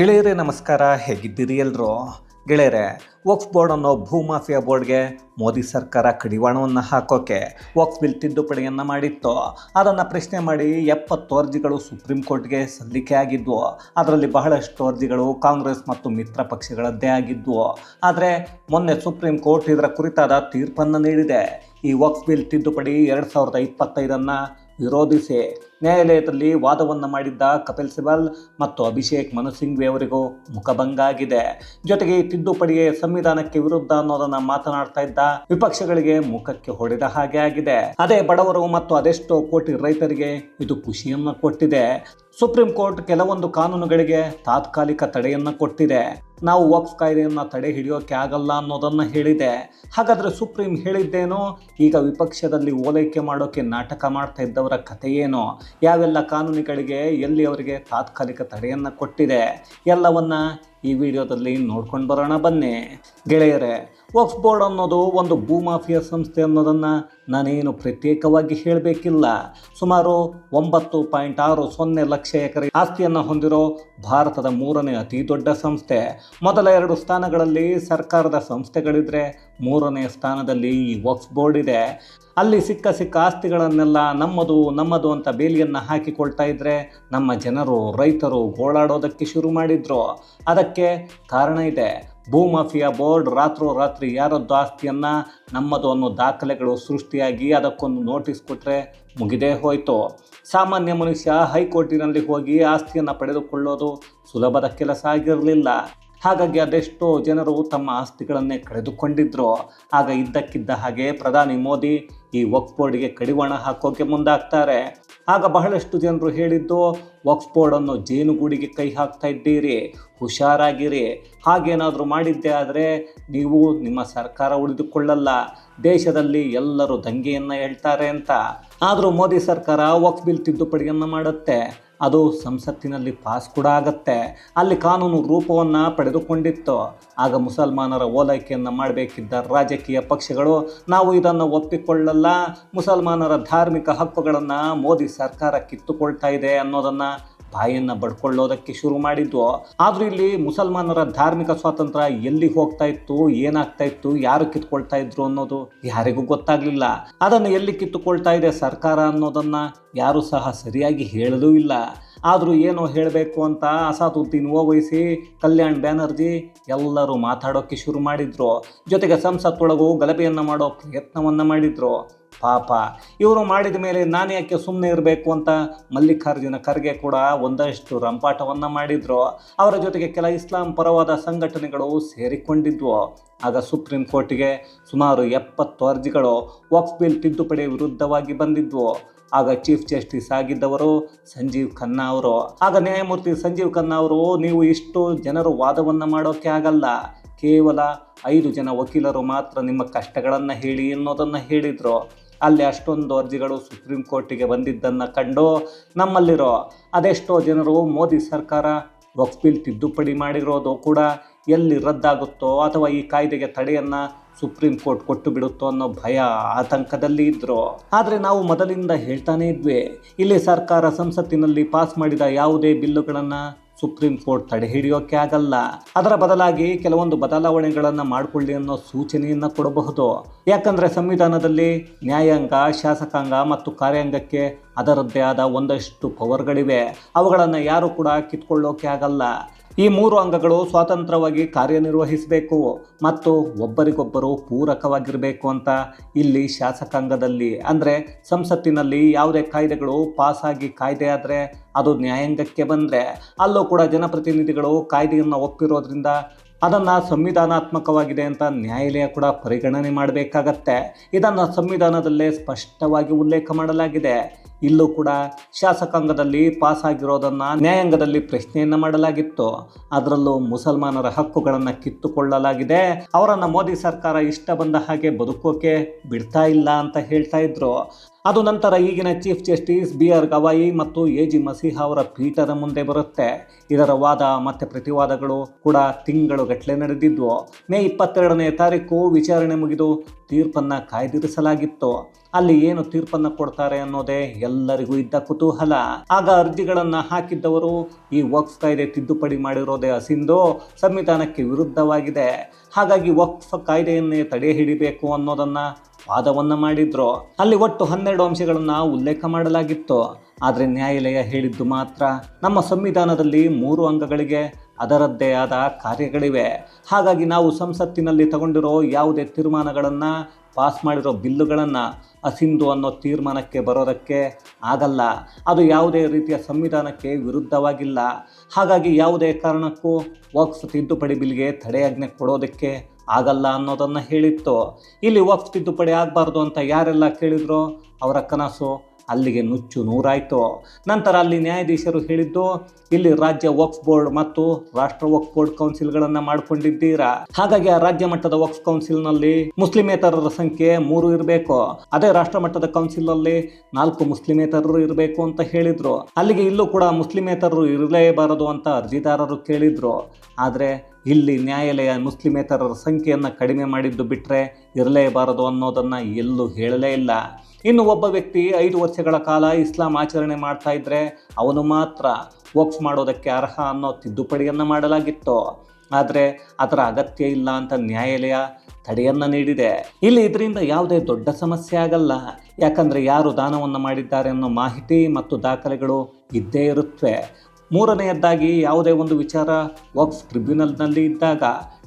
ಗೆಳೆಯರೇ, ನಮಸ್ಕಾರ. ಹೇಗಿದ್ದೀರಿ ಎಲ್ಲರೂ ಗೆಳೆಯರೆ, ವಕ್ಫ್ ಬೋರ್ಡ್ ಅನ್ನೋ ಭೂಮಾಫಿಯಾ ಬೋರ್ಡ್ಗೆ ಮೋದಿ ಸರ್ಕಾರ ಕಡಿವಾಣವನ್ನು ಹಾಕೋಕೆ ವಕ್ಫ್ ಬಿಲ್ ತಿದ್ದುಪಡಿಯನ್ನು ಮಾಡಿತ್ತು. ಅದನ್ನು ಪ್ರಶ್ನೆ ಮಾಡಿ ಎಪ್ಪತ್ತು ಅರ್ಜಿಗಳು ಸುಪ್ರೀಂ ಕೋರ್ಟ್ಗೆ ಸಲ್ಲಿಕೆ ಆಗಿದ್ವು. ಅದರಲ್ಲಿ ಬಹಳಷ್ಟು ಅರ್ಜಿಗಳು ಕಾಂಗ್ರೆಸ್ ಮತ್ತು ಮಿತ್ರ ಪಕ್ಷಗಳದ್ದೇ ಆಗಿದ್ವು. ಆದರೆ ಮೊನ್ನೆ ಸುಪ್ರೀಂ ಕೋರ್ಟ್ ಇದರ ಕುರಿತಾದ ತೀರ್ಪನ್ನು ನೀಡಿದೆ. ಈ ವಕ್ಫ್ ಬಿಲ್ ತಿದ್ದುಪಡಿ ಎರಡು ಸಾವಿರದ ಇಪ್ಪತ್ತೈದನ್ನು ವಿರೋಧಿಸಿ ನ್ಯಾಯಾಲಯದಲ್ಲಿ ವಾದವನ್ನು ಮಾಡಿದ್ದ ಕಪಿಲ್ ಸಿಬಲ್ ಮತ್ತು ಅಭಿಷೇಕ್ ಮನು ಸಿಂಘ್ವಿ ಅವರಿಗೂ ಮುಖಭಂಗ ಆಗಿದೆ ಜೊತೆಗೆ ಈ ತಿದ್ದುಪಡಿಗೆ ಸಂವಿಧಾನಕ್ಕೆ ವಿರುದ್ಧ ಅನ್ನೋದನ್ನ ಮಾತನಾಡ್ತಾ ಇದ್ದ ವಿಪಕ್ಷಗಳಿಗೆ ಮುಖಕ್ಕೆ ಹೊಡೆದ ಹಾಗೆ ಆಗಿದೆ. ಅದೇ ಬಡವರು ಮತ್ತು ಅದೆಷ್ಟೋ ಕೋಟಿ ರೈತರಿಗೆ ಇದು ಖುಷಿಯನ್ನ ಕೊಟ್ಟಿದೆ. ಸುಪ್ರೀಂ ಕೋರ್ಟ್ ಕೆಲವೊಂದು ಕಾನೂನುಗಳಿಗೆ ತಾತ್ಕಾಲಿಕ ತಡೆಯನ್ನ ಕೊಟ್ಟಿದೆ. ನಾವು ವಕ್ಫ್ ಕಾಯ್ದೆಯನ್ನು ತಡೆ ಹಿಡಿಯೋಕೆ ಆಗಲ್ಲ ಅನ್ನೋದನ್ನು ಹೇಳಿದೆ. ಹಾಗಾದರೆ ಸುಪ್ರೀಂ ಹೇಳಿದ್ದೇನೋ? ಈಗ ವಿಪಕ್ಷದಲ್ಲಿ ಓಲೈಕೆ ಮಾಡೋಕೆ ನಾಟಕ ಮಾಡ್ತಾ ಇದ್ದವರ ಕಥೆ ಏನು ಯಾವೆಲ್ಲ ಕಾನೂನುಗಳಿಗೆ ಎಲ್ಲಿ ಅವರಿಗೆ ತಾತ್ಕಾಲಿಕ ತಡೆಯನ್ನು ಕೊಟ್ಟಿದೆ? ಎಲ್ಲವನ್ನು ಈ ವಿಡಿಯೋದಲ್ಲಿ ನೋಡ್ಕೊಂಡು ಬರೋಣ ಬನ್ನಿ. ಗೆಳೆಯರೇ ವಕ್ಫ್ ಬೋರ್ಡ್ ಅನ್ನೋದು ಒಂದು ಭೂಮಾಫಿಯಾ ಸಂಸ್ಥೆ ಅನ್ನೋದನ್ನು ನಾನೇನು ಪ್ರತ್ಯೇಕವಾಗಿ ಹೇಳಬೇಕಿಲ್ಲ. ಸುಮಾರು ಒಂಬತ್ತು ಪಾಯಿಂಟ್ ಆರು ಸೊನ್ನೆ ಲಕ್ಷ ಎಕರೆ ಆಸ್ತಿಯನ್ನು ಹೊಂದಿರೋ ಭಾರತದ ಮೂರನೇ ಅತಿ ದೊಡ್ಡ ಸಂಸ್ಥೆ. ಮೊದಲ ಎರಡು ಸ್ಥಾನಗಳಲ್ಲಿ ಸರ್ಕಾರದ ಸಂಸ್ಥೆಗಳಿದ್ರೆ ಮೂರನೇ ಸ್ಥಾನದಲ್ಲಿ ಈ ವಕ್ಫ್ ಬೋರ್ಡ್ ಇದೆ. ಅಲ್ಲಿ ಸಿಕ್ಕ ಸಿಕ್ಕ ಆಸ್ತಿಗಳನ್ನೆಲ್ಲ ನಮ್ಮದು ನಮ್ಮದು ಅಂತ ಬೇಲಿಯನ್ನು ಹಾಕಿಕೊಳ್ತಾ ಇದ್ರೆ ನಮ್ಮ ಜನರು, ರೈತರು ಗೋಳಾಡೋದಕ್ಕೆ ಶುರು ಮಾಡಿದ್ರು. ಅದಕ್ಕೆ ಕಾರಣ ಇದೆ. ಭೂಮಾಫಿಯಾ ಬೋರ್ಡ್ ರಾತ್ರೋರಾತ್ರಿ ಯಾರದ್ದು ಆಸ್ತಿಯನ್ನು ನಮ್ಮದು ಅನ್ನೋ ದಾಖಲೆಗಳು ಸೃಷ್ಟಿಯಾಗಿ ಅದಕ್ಕೊಂದು ನೋಟಿಸ್ ಕೊಟ್ಟರೆ ಮುಗಿದೇ ಹೋಯಿತು. ಸಾಮಾನ್ಯ ಮನುಷ್ಯ ಹೈಕೋರ್ಟಿನಲ್ಲಿ ಹೋಗಿ ಆಸ್ತಿಯನ್ನು ಪಡೆದುಕೊಳ್ಳೋದು ಸುಲಭದ ಕೆಲಸ ಆಗಿರಲಿಲ್ಲ. ಹಾಗಾಗಿ ಅದೆಷ್ಟೋ ಜನರು ತಮ್ಮ ಆಸ್ತಿಗಳನ್ನೇ ಕಳೆದುಕೊಂಡಿದ್ರು. ಆಗ ಇದ್ದಕ್ಕಿದ್ದ ಹಾಗೆ ಪ್ರಧಾನಿ ಮೋದಿ ಈ ವಕ್ಫ್ ಬೋರ್ಡ್ಗೆ ಕಡಿವಾಣ ಹಾಕೋಕೆ ಮುಂದಾಗ್ತಾರೆ. ಆಗ ಬಹಳಷ್ಟು ಜನರು ಹೇಳಿದ್ದು ಅನ್ನು ಅನ್ನೋ ಜೇನುಗೂಡಿಗೆ ಕೈ ಹಾಕ್ತಾ ಇದ್ದೀರಿ, ಹುಷಾರಾಗಿರಿ. ಹಾಗೇನಾದರೂ ಮಾಡಿದ್ದೆ ಆದರೆ ನೀವು ನಿಮ್ಮ ಸರ್ಕಾರ ಉಳಿದುಕೊಳ್ಳಲ್ಲ. ದೇಶದಲ್ಲಿ ಎಲ್ಲರೂ ದಂಗೆಯನ್ನು ಹೇಳ್ತಾರೆ ಅಂತ. ಆದರೂ ಮೋದಿ ಸರ್ಕಾರ ವಕ್ಫ್ ಬಿಲ್ ತಿದ್ದುಪಡಿಯನ್ನು ಮಾಡುತ್ತೆ. ಅದು ಸಂಸತ್ತಿನಲ್ಲಿ ಪಾಸ್ ಕೂಡ ಆಗತ್ತೆ. ಅಲ್ಲಿ ಕಾನೂನು ರೂಪವನ್ನು ಪಡೆದುಕೊಂಡಿತ್ತು. ಆಗ ಮುಸಲ್ಮಾನರ ಓಲೈಕೆಯನ್ನು ಮಾಡಬೇಕಿದ್ದ ರಾಜಕೀಯ ಪಕ್ಷಗಳು, ನಾವು ಇದನ್ನು ಒಪ್ಪಿಕೊಳ್ಳಲ್ಲ, ಮುಸಲ್ಮಾನರ ಧಾರ್ಮಿಕ ಹಕ್ಕುಗಳನ್ನು ಮೋದಿ ಸರ್ಕಾರ ಕಿತ್ತುಕೊಳ್ತಾ ಇದೆ ಅನ್ನೋದನ್ನು ಬಾಯನ್ನು ಬಡ್ಕೊಳ್ಳೋದಕ್ಕೆ ಶುರು ಮಾಡಿದ್ವು. ಆದರೂ ಇಲ್ಲಿ ಮುಸಲ್ಮಾನರ ಧಾರ್ಮಿಕ ಸ್ವಾತಂತ್ರ್ಯ ಎಲ್ಲಿ ಹೋಗ್ತಾ ಇತ್ತು, ಏನಾಗ್ತಾ ಇತ್ತು, ಯಾರು ಕಿತ್ಕೊಳ್ತಾ ಇದ್ರು ಅನ್ನೋದು ಯಾರಿಗೂ ಗೊತ್ತಾಗ್ಲಿಲ್ಲ. ಅದನ್ನು ಎಲ್ಲಿ ಕಿತ್ತುಕೊಳ್ತಾ ಇದೆ ಸರ್ಕಾರ ಅನ್ನೋದನ್ನ ಯಾರು ಸಹ ಸರಿಯಾಗಿ ಹೇಳಲೂ ಇಲ್ಲ. ಆದರೂ ಏನೋ ಹೇಳಬೇಕು ಅಂತ ಅಸಾದುದ್ದೀನ್ ಓವೈಸಿ, ಕಲ್ಯಾಣ್ ಬ್ಯಾನರ್ಜಿ ಎಲ್ಲರೂ ಮಾತಾಡೋಕ್ಕೆ ಶುರು ಮಾಡಿದ್ರು. ಜೊತೆಗೆ ಸಂಸತ್ತೊಳಗೂ ಗಲಭೆಯನ್ನು ಮಾಡೋ ಪ್ರಯತ್ನವನ್ನು ಮಾಡಿದ್ರು. ಪಾಪ. ಇವರು ಮಾಡಿದ ಮೇಲೆ ನಾನು ಯಾಕೆ ಸುಮ್ಮನೆ ಇರಬೇಕು ಅಂತ ಮಲ್ಲಿಕಾರ್ಜುನ ಖರ್ಗೆ ಕೂಡ ಒಂದಷ್ಟು ರಂಪಾಟವನ್ನು ಮಾಡಿದ್ರು. ಅವರ ಜೊತೆಗೆ ಕೆಲ ಇಸ್ಲಾಂ ಪರವಾದ ಸಂಘಟನೆಗಳು ಸೇರಿಕೊಂಡಿದ್ವು. ಆಗ ಸುಪ್ರೀಂ ಕೋರ್ಟಿಗೆ ಸುಮಾರು ಎಪ್ಪತ್ತು ಅರ್ಜಿಗಳು ವಕ್ಫ್ ಬಿಲ್ ತಿದ್ದುಪಡಿ ವಿರುದ್ಧವಾಗಿ ಬಂದಿದ್ವು. ಆಗ ಚೀಫ್ ಜಸ್ಟಿಸ್ ಆಗಿದ್ದವರು ಸಂಜೀವ್ ಖನ್ನಾ ಅವರು. ಆಗ ನ್ಯಾಯಮೂರ್ತಿ ಸಂಜೀವ್ ಖನ್ನಾ ಅವರು, ನೀವು ಇಷ್ಟು ಜನರು ವಾದವನ್ನು ಮಾಡೋಕ್ಕೆ ಆಗಲ್ಲ. ಕೇವಲ ಐದು ಜನ ವಕೀಲರು ಮಾತ್ರ ನಿಮ್ಮ ಕಷ್ಟಗಳನ್ನು ಹೇಳಿ ಅನ್ನೋದನ್ನು ಹೇಳಿದರು. ಅಲ್ಲಿ ಅಷ್ಟೊಂದು ಅರ್ಜಿಗಳು ಸುಪ್ರೀಂ ಕೋರ್ಟಿಗೆ ಬಂದಿದ್ದನ್ನು ಕಂಡು ನಮ್ಮಲ್ಲಿರೋ ಅದೆಷ್ಟೋ ಜನರು ಮೋದಿ ಸರ್ಕಾರ ವಕ್ಫ್ ತಿದ್ದುಪಡಿ ಮಾಡಿರೋದು ಕೂಡ ಎಲ್ಲಿ ರದ್ದಾಗುತ್ತೋ ಅಥವಾ ಈ ಕಾಯ್ದೆಗೆ ತಡೆಯನ್ನು ಸುಪ್ರೀಂ ಕೋರ್ಟ್ ಕೊಟ್ಟು ಬಿಡುತ್ತೋ ಅನ್ನೋ ಭಯ ಆತಂಕದಲ್ಲಿ ಇದ್ರು? ಆದರೆ ನಾವು ಮೊದಲಿಂದ ಹೇಳ್ತಾನೆ ಇದ್ವಿ, ಇಲ್ಲಿ ಸರ್ಕಾರ ಸಂಸತ್ತಿನಲ್ಲಿ ಪಾಸ್ ಮಾಡಿದ ಯಾವುದೇ ಬಿಲ್ಲುಗಳನ್ನು ಸುಪ್ರೀಂ ಕೋರ್ಟ್ ತಡೆ ಹಿಡಿಯೋಕೆ ಆಗಲ್ಲ. ಅದರ ಬದಲಾಗಿ ಕೆಲವೊಂದು ಬದಲಾವಣೆಗಳನ್ನು ಮಾಡಿಕೊಳ್ಳಿ ಅನ್ನೋ ಸೂಚನೆಯನ್ನು ಕೊಡಬಹುದು. ಯಾಕಂದರೆ ಸಂವಿಧಾನದಲ್ಲಿ ನ್ಯಾಯಾಂಗ, ಶಾಸಕಾಂಗ ಮತ್ತು ಕಾರ್ಯಾಂಗಕ್ಕೆ ಅದರದ್ದೇ ಆದ ಒಂದಷ್ಟು ಪವರ್ಗಳಿವೆ ಅವುಗಳನ್ನು ಯಾರು ಕೂಡ ಕಿತ್ಕೊಳ್ಳೋಕೆ ಆಗಲ್ಲ. ಈ ಮೂರು ಅಂಗಗಳು ಸ್ವತಂತ್ರವಾಗಿ ಕಾರ್ಯನಿರ್ವಹಿಸಬೇಕು ಮತ್ತು ಒಬ್ಬರಿಗೊಬ್ಬರು ಪೂರಕವಾಗಿರಬೇಕು ಅಂತ ಇಲ್ಲಿ ಶಾಸಕಾಂಗದಲ್ಲಿ, ಅಂದರೆ ಸಂಸತ್ತಿನಲ್ಲಿ ಯಾವುದೇ ಕಾಯ್ದೆಗಳು ಪಾಸಾಗಿ ಕಾಯ್ದೆ ಆದರೆ ಅದು ನ್ಯಾಯಾಂಗಕ್ಕೆ ಬಂದರೆ ಅಲ್ಲೂ ಕೂಡ ಜನಪ್ರತಿನಿಧಿಗಳು ಕಾಯ್ದೆಯನ್ನು ಒಪ್ಪಿರೋದ್ರಿಂದ ಅದನ್ನು ಸಂವಿಧಾನಾತ್ಮಕವಾಗಿದೆ ಅಂತ ನ್ಯಾಯಾಲಯ ಕೂಡ ಪರಿಗಣನೆ ಮಾಡಬೇಕಾಗತ್ತೆ. ಇದನ್ನು ಸಂವಿಧಾನದಲ್ಲೇ ಸ್ಪಷ್ಟವಾಗಿ ಉಲ್ಲೇಖ ಮಾಡಲಾಗಿದೆ. ಇಲ್ಲೂ ಕೂಡ ಶಾಸಕಾಂಗದಲ್ಲಿ ಪಾಸ್ ಆಗಿರೋದನ್ನು ನ್ಯಾಯಾಂಗದಲ್ಲಿ ಪ್ರಶ್ನೆಯನ್ನು ಮಾಡಲಾಗಿತ್ತು. ಅದರಲ್ಲೂ ಮುಸಲ್ಮಾನರ ಹಕ್ಕುಗಳನ್ನು ಕಿತ್ತುಕೊಳ್ಳಲಾಗಿದೆ. ಅವರನ್ನು ಮೋದಿ ಸರ್ಕಾರ ಇಷ್ಟ ಬಂದ ಹಾಗೆ ಬದುಕೋಕೆ ಬಿಡ್ತಾ ಇಲ್ಲ ಅಂತ ಹೇಳ್ತಾ ಇದ್ರು. ಅದು ನಂತರ ಈಗಿನ chief justice B R Gavai ಮತ್ತು ಎ ಜಿ ಮಸೀಹಾ ಅವರ ಪೀಠದ ಮುಂದೆ ಬರುತ್ತೆ. ಇದರ ವಾದ ಮತ್ತು ಪ್ರತಿವಾದಗಳು ಕೂಡ ತಿಂಗಳು ಗಟ್ಟಲೆ ನಡೆದಿದ್ವು. ಮೇ ಇಪ್ಪತ್ತೆರಡನೇ ತಾರೀಕು ವಿಚಾರಣೆ ಮುಗಿದು ತೀರ್ಪನ್ನು ಕಾಯ್ದಿರಿಸಲಾಗಿತ್ತು. ಅಲ್ಲಿ ಏನು ತೀರ್ಪನ್ನು ಕೊಡ್ತಾರೆ ಅನ್ನೋದೇ ಎಲ್ಲರಿಗೂ ಇದ್ದ ಕುತೂಹಲ. ಆಗ ಅರ್ಜಿಗಳನ್ನು ಹಾಕಿದ್ದವರು ಈ ವಕ್ಫ್ ಕಾಯ್ದೆ ತಿದ್ದುಪಡಿ ಮಾಡಿರೋದೇ ಅಸಿಂದು ಸಂವಿಧಾನಕ್ಕೆ ವಿರುದ್ಧವಾಗಿದೆ. ಹಾಗಾಗಿ ವಕ್ಫ್ ಕಾಯ್ದೆಯನ್ನೇ ತಡೆ ಹಿಡಿಬೇಕು ಅನ್ನೋದನ್ನ ವಾದವನ್ನ ಮಾಡಿದ್ರು. ಅಲ್ಲಿ ಒಟ್ಟು ಹನ್ನೆರಡು ಅಂಶಗಳನ್ನು ಉಲ್ಲೇಖ ಮಾಡಲಾಗಿತ್ತು. ಆದರೆ ನ್ಯಾಯಾಲಯ ಹೇಳಿದ್ದು ಮಾತ್ರ ನಮ್ಮ ಸಂವಿಧಾನದಲ್ಲಿ ಮೂರು ಅಂಗಗಳಿಗೆ ಅದರದ್ದೇ ಆದ ಕಾರ್ಯಗಳಿವೆ. ಹಾಗಾಗಿ ನಾವು ಸಂಸತ್ತಿನಲ್ಲಿ ತಗೊಂಡಿರೋ ಯಾವುದೇ ತೀರ್ಮಾನಗಳನ್ನು ಪಾಸ್ ಮಾಡಿರೋ ಬಿಲ್ಲುಗಳನ್ನು ಅಸಿಂಧು ಅನ್ನೋ ತೀರ್ಮಾನಕ್ಕೆ ಬರೋದಕ್ಕೆ ಆಗಲ್ಲ. ಅದು ಯಾವುದೇ ರೀತಿಯ ಸಂವಿಧಾನಕ್ಕೆ ವಿರುದ್ಧವಾಗಿಲ್ಲ. ಹಾಗಾಗಿ ಯಾವುದೇ ಕಾರಣಕ್ಕೂ ವಕ್ಫ್ ತಿದ್ದುಪಡಿ ಬಿಲ್ಗೆ ತಡೆಯಾಜ್ಞೆ ಕೊಡೋದಕ್ಕೆ ಆಗಲ್ಲ ಅನ್ನೋದನ್ನು ಹೇಳಿತ್ತು. ಇಲ್ಲಿ ವಕ್ಫ್ ತಿದ್ದುಪಡಿ ಆಗಬಾರ್ದು ಅಂತ ಯಾರೆಲ್ಲ ಕೇಳಿದ್ರೋ ಅವರ ಕನಸು ಅಲ್ಲಿಗೆ ನುಚ್ಚು ನೂರಾಯಿತು. ನಂತರ ಅಲ್ಲಿ ನ್ಯಾಯಾಧೀಶರು ಹೇಳಿದ್ದು, ಇಲ್ಲಿ ರಾಜ್ಯ ವಕ್ಫ್ ಬೋರ್ಡ್ ಮತ್ತು ರಾಷ್ಟ್ರ ವಕ್ಫ್ ಬೋರ್ಡ್ ಕೌನ್ಸಿಲ್ಗಳನ್ನು ಮಾಡ್ಕೊಂಡಿದ್ದೀರಾ? ಹಾಗಾಗಿ ಆ ರಾಜ್ಯ ಮಟ್ಟದ ವಕ್ಫ್ ಕೌನ್ಸಿಲ್ನಲ್ಲಿ ಮುಸ್ಲಿಮೇತರರ ಸಂಖ್ಯೆ ಮೂರು ಇರಬೇಕು. ಅದೇ ರಾಷ್ಟ್ರ ಮಟ್ಟದ ಕೌನ್ಸಿಲಲ್ಲಿ ನಾಲ್ಕು ಮುಸ್ಲಿಮೇತರರು ಇರಬೇಕು ಅಂತ ಹೇಳಿದ್ರು. ಅಲ್ಲಿಗೆ ಇಲ್ಲೂ ಕೂಡ ಮುಸ್ಲಿಮೇತರರು ಇರಲೇಬಾರದು ಅಂತ ಅರ್ಜಿದಾರರು ಕೇಳಿದ್ರು. ಆದರೆ ಇಲ್ಲಿ ನ್ಯಾಯಾಲಯ ಮುಸ್ಲಿಮೇತರರ ಸಂಖ್ಯೆಯನ್ನು ಕಡಿಮೆ ಮಾಡಿದ್ದು ಬಿಟ್ಟರೆ ಇರಲೇಬಾರದು ಅನ್ನೋದನ್ನು ಎಲ್ಲೂ ಹೇಳಲೇ ಇಲ್ಲ. ಇನ್ನು ಒಬ್ಬ ವ್ಯಕ್ತಿ ಐದು ವರ್ಷಗಳ ಕಾಲ ಇಸ್ಲಾಂ ಆಚರಣೆ ಮಾಡ್ತಾ ಇದ್ದರೆ ಅವನು ಮಾತ್ರ ವಕ್ಫ್ ಮಾಡೋದಕ್ಕೆ ಅರ್ಹ ಅನ್ನೋ ತಿದ್ದುಪಡಿಯನ್ನು ಮಾಡಲಾಗಿತ್ತು. ಆದರೆ ಅದರ ಅಗತ್ಯ ಇಲ್ಲ ಅಂತ ನ್ಯಾಯಾಲಯ ತಡೆಯನ್ನು ನೀಡಿದೆ. ಇಲ್ಲಿ ಇದರಿಂದ ಯಾವುದೇ ದೊಡ್ಡ ಸಮಸ್ಯೆ ಆಗಲ್ಲ. ಯಾಕಂದರೆ ಯಾರು ದಾನವನ್ನು ಮಾಡಿದ್ದಾರೆ ಅನ್ನೋ ಮಾಹಿತಿ ಮತ್ತು ದಾಖಲೆಗಳು ಇದ್ದೇ ಇರುತ್ತವೆ ಮೂರನೆಯದ್ದಾಗಿ ಯಾವುದೇ ಒಂದು ವಿಚಾರ ವಕ್ಸ್ ಟ್ರಿಬ್ಯುನಲ್ನಲ್ಲಿ ಇದ್ದಾಗ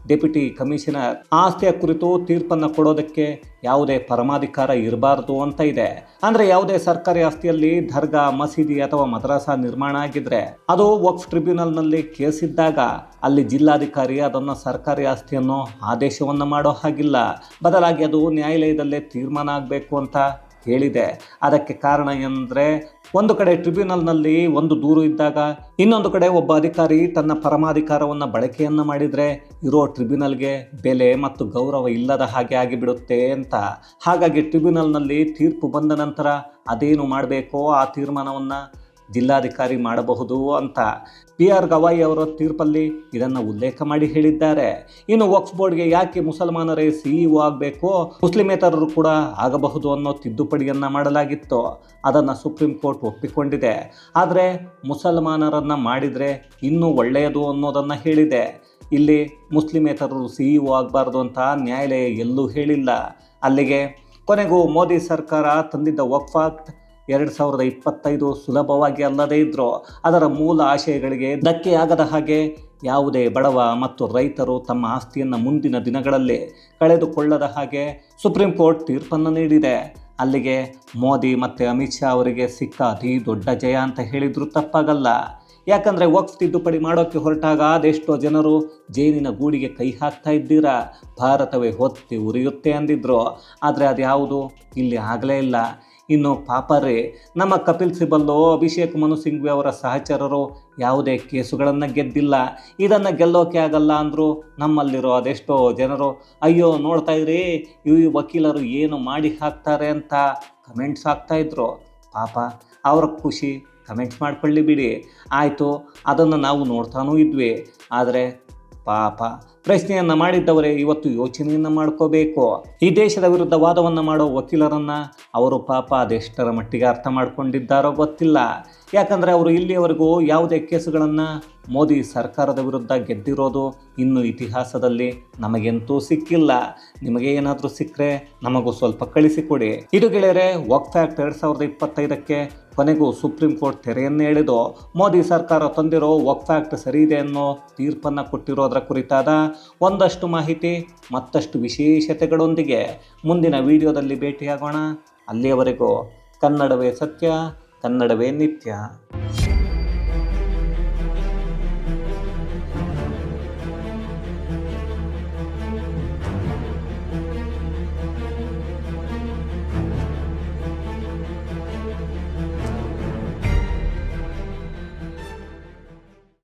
ಡೆಪ್ಯೂಟಿ ಕಮಿಷನರ್ ಆಸ್ತಿಯ ಕುರಿತು ತೀರ್ಪನ್ನು ಕೊಡೋದಕ್ಕೆ ಯಾವುದೇ ಪರಮಾಧಿಕಾರ ಇರಬಾರದು ಅಂತ ಇದೆ. ಅಂದ್ರೆ ಯಾವುದೇ ಸರ್ಕಾರಿ ಆಸ್ತಿಯಲ್ಲಿ ದರ್ಗಾ, ಮಸೀದಿ ಅಥವಾ ಮದ್ರಾಸ ನಿರ್ಮಾಣ ಆಗಿದ್ರೆ ಅದು ವಕ್ಫ್ ಟ್ರಿಬ್ಯುನಲ್ನಲ್ಲಿ ಕೇಸ್ ಇದ್ದಾಗ ಅಲ್ಲಿ ಜಿಲ್ಲಾಧಿಕಾರಿ ಅದನ್ನು ಸರ್ಕಾರಿ ಆಸ್ತಿಯನ್ನು ಆದೇಶವನ್ನು ಮಾಡೋ ಹಾಗಿಲ್ಲ. ಬದಲಾಗಿ ಅದು ನ್ಯಾಯಾಲಯದಲ್ಲೇ ತೀರ್ಮಾನ ಆಗಬೇಕು ಅಂತ ಹೇಳಿದೆ. ಅದಕ್ಕೆ ಕಾರಣ ಏನಂದರೆ ಒಂದು ಕಡೆ ಟ್ರಿಬ್ಯುನಲ್ನಲ್ಲಿ ಒಂದು ದೂರು ಇದ್ದಾಗ ಇನ್ನೊಂದು ಕಡೆ ಒಬ್ಬ ಅಧಿಕಾರಿ ತನ್ನ ಪರಮಾಧಿಕಾರವನ್ನು ಬಳಕೆಯನ್ನು ಮಾಡಿದರೆ ಇರೋ ಟ್ರಿಬ್ಯುನಲ್ಗೆ ಬೆಲೆ ಮತ್ತು ಗೌರವ ಇಲ್ಲದ ಹಾಗೆ ಆಗಿಬಿಡುತ್ತೆ ಅಂತ. ಹಾಗಾಗಿ ಟ್ರಿಬ್ಯುನಲ್ನಲ್ಲಿ ತೀರ್ಪು ಬಂದ ನಂತರ ಅದೇನು ಮಾಡಬೇಕೋ ಆ ತೀರ್ಮಾನವನ್ನು ಜಿಲ್ಲಾಧಿಕಾರಿ ಮಾಡಬಹುದು ಅಂತ ಪಿ ಆರ್ ಗವಾಯಿ ಅವರ ತೀರ್ಪಲ್ಲಿ ಇದನ್ನು ಉಲ್ಲೇಖ ಮಾಡಿ ಹೇಳಿದ್ದಾರೆ. ಇನ್ನು ವಕ್ಫ್ ಬೋರ್ಡ್ಗೆ ಯಾಕೆ ಮುಸಲ್ಮಾನರೇ ಸಿಇಒ ಆಗಬೇಕು, ಮುಸ್ಲಿಮೇತರರು ಕೂಡ ಆಗಬಹುದು ಅನ್ನೋ ತಿದ್ದುಪಡಿಯನ್ನು ಮಾಡಲಾಗಿತ್ತು. ಅದನ್ನು ಸುಪ್ರೀಂ ಕೋರ್ಟ್ ಒಪ್ಪಿಕೊಂಡಿದೆ. ಆದರೆ ಮುಸಲ್ಮಾನರನ್ನು ಮಾಡಿದರೆ ಇನ್ನೂ ಒಳ್ಳೆಯದು ಅನ್ನೋದನ್ನು ಹೇಳಿದೆ. ಇಲ್ಲಿ ಮುಸ್ಲಿಮೇತರರು ಸಿಇಒ ಆಗಬಾರ್ದು ಅಂತ ನ್ಯಾಯಾಲಯ ಎಲ್ಲೂ ಹೇಳಿಲ್ಲ. ಅಲ್ಲಿಗೆ ಕೊನೆಗೂ ಮೋದಿ ಸರ್ಕಾರ ತಂದಿದ್ದ ವಕ್ಫ್ ಆಕ್ಟ್ ಎರಡು ಸಾವಿರದ ಇಪ್ಪತ್ತೈದು ಸುಲಭವಾಗಿ ಅಲ್ಲದೇ ಇದ್ದರೂ ಅದರ ಮೂಲ ಆಶಯಗಳಿಗೆ ಧಕ್ಕೆಯಾಗದ ಹಾಗೆ ಯಾವುದೇ ಬಡವ ಮತ್ತು ರೈತರು ತಮ್ಮ ಆಸ್ತಿಯನ್ನು ಮುಂದಿನ ದಿನಗಳಲ್ಲಿ ಕಳೆದುಕೊಳ್ಳದ ಹಾಗೆ ಸುಪ್ರೀಂ ಕೋರ್ಟ್ ತೀರ್ಪನ್ನು ನೀಡಿದೆ. ಅಲ್ಲಿಗೆ ಮೋದಿ ಮತ್ತು ಅಮಿತ್ ಶಾ ಅವರಿಗೆ ಸಿಕ್ಕ ಅತಿ ದೊಡ್ಡ ಜಯ ಅಂತ ಹೇಳಿದರೂ ತಪ್ಪಾಗಲ್ಲ. ಯಾಕಂದರೆ ವಕ್ಫ್ ತಿದ್ದುಪಡಿ ಮಾಡೋಕ್ಕೆ ಹೊರಟಾಗ ಅದೆಷ್ಟೋ ಜನರು ಜೇನಿನ ಗೂಡಿಗೆ ಕೈ ಹಾಕ್ತಾ ಇದ್ದೀರಾ, ಭಾರತವೇ ಹೊತ್ತಿ ಉರಿಯುತ್ತೆ ಅಂದಿದ್ರು. ಆದರೆ ಅದು ಯಾವುದು ಇಲ್ಲಿ ಆಗಲೇ ಇಲ್ಲ. ಇನ್ನು ಪಾಪರೇ, ನಮ್ಮ ಕಪಿಲ್ ಸಿಬಲ್ಲು, ಅಭಿಷೇಕ್ ಮನು ಸಿಂಘ್ವಿ ಅವರ ಸಹಚರರು ಯಾವುದೇ ಕೇಸುಗಳನ್ನು ಗೆದ್ದಿಲ್ಲ. ಇದನ್ನು ಗೆಲ್ಲೋಕೆ ಆಗಲ್ಲ ಅಂದರು ನಮ್ಮಲ್ಲಿರೋ ಅದೆಷ್ಟೋ ಜನರು, ಅಯ್ಯೋ, ನೋಡ್ತಾ ಇದ್ರಿ ಈ ವಕೀಲರು ಏನು ಮಾಡಿ ಹಾಕ್ತಾರೆ ಅಂತ ಕಮೆಂಟ್ಸ್ ಹಾಕ್ತಾಯಿದ್ರು ಪಾಪ, ಅವರ ಖುಷಿ ಕಮೆಂಟ್ಸ್ ಮಾಡ್ಕೊಳ್ಳಿ ಬಿಡಿ. ಆಯಿತು, ಅದನ್ನು ನಾವು ನೋಡ್ತಾನೂ ಇದ್ವಿ. ಆದರೆ ಪಾಪ. ಪ್ರಶ್ನೆಯನ್ನು ಮಾಡಿದ್ದವರೇ ಇವತ್ತು ಯೋಚನೆಯನ್ನು ಮಾಡ್ಕೋಬೇಕು. ಈ ದೇಶದ ವಿರುದ್ಧ ವಾದವನ್ನು ಮಾಡೋ ವಕೀಲರನ್ನು ಅವರು ಪಾಪ ಅದೆಷ್ಟರ ಮಟ್ಟಿಗೆ ಅರ್ಥ ಮಾಡ್ಕೊಂಡಿದ್ದಾರೋ ಗೊತ್ತಿಲ್ಲ. ಯಾಕಂದರೆ ಅವರು ಇಲ್ಲಿಯವರೆಗೂ ಯಾವುದೇ ಕೇಸುಗಳನ್ನು ಮೋದಿ ಸರ್ಕಾರದ ವಿರುದ್ಧ ಗೆದ್ದಿರೋದು ಇನ್ನು ಇತಿಹಾಸದಲ್ಲಿ ನಮಗೆಂತೂ ಸಿಕ್ಕಿಲ್ಲ. ನಿಮಗೆ ಏನಾದರೂ ಸಿಕ್ಕರೆ ನಮಗೂ ಸ್ವಲ್ಪ ಕಳಿಸಿಕೊಡಿ. ಇದು ಗೆಳೆಯರೆ ವಾಕ್ ಫ್ಯಾಕ್ಟ್ ಎರಡು ಸಾವಿರದ ಇಪ್ಪತ್ತೈದಕ್ಕೆ ಕೊನೆಗೂ ಸುಪ್ರೀಂ ಕೋರ್ಟ್ ತೆರೆಯನ್ನೇ ಎಳೆದು ಮೋದಿ ಸರ್ಕಾರ ತಂದಿರೋ ವಕ್ಫ್ ಫ್ಯಾಕ್ಟ್ ಸರಿ ಇದೆ ಅನ್ನೋ ತೀರ್ಪನ್ನು ಕೊಟ್ಟಿರೋದರ ಕುರಿತಾದ ಒಂದಷ್ಟು ಮಾಹಿತಿ, ಮತ್ತಷ್ಟು ವಿಶೇಷತೆಗಳೊಂದಿಗೆ ಮುಂದಿನ ವಿಡಿಯೋದಲ್ಲಿ ಭೇಟಿಯಾಗೋಣ. ಅಲ್ಲಿಯವರೆಗೂ ಕನ್ನಡವೇ ಸತ್ಯ, ಕನ್ನಡವೇ ನಿತ್ಯ.